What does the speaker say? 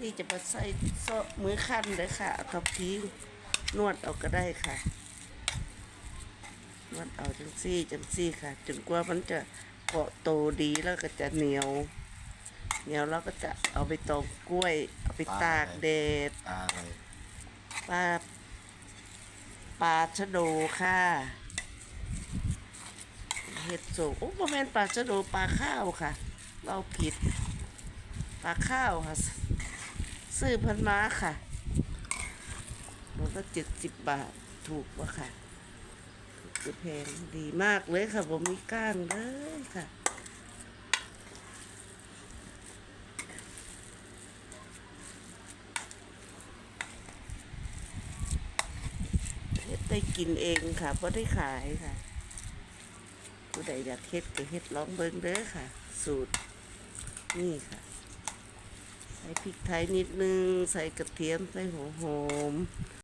นี่จะมาใส่โซะมือขั้นเลยค่ะเอากับพีนวดเอาก็ได้ค่ะนวดเอาจังซี่จังซี่ค่ะ จนกว่ามันจะเกาะโตดีแล้วก็จะเหนียวเหนียวแล้วก็จะเอาไปตองกล้วย เอาไปตากแดดตาอะไรปลาปลาชะโดค่ะเห็ดโศกโอ้ประมาณปลาชะโดปลาข้าวค่ะ เราผิด ปลาข้าวค่ะ ซื้อพันม้าค่ะมันก็เจ็ดสิบบาทถูกวะค่ะถูกแพงดีมากเลยค่ะผมมีก้างเลยค่ะเฮ็ดได้กินเองค่ะเพราะได้ขายค่ะ ผู้ใดอยากเฮ็ดก็เฮ็ดลองเบิ่งเด้อค่ะ สูตรนี่ค่ะ ใส่พริกไทยนิดนึง ใส่กระเทียม ใส่หัวหอม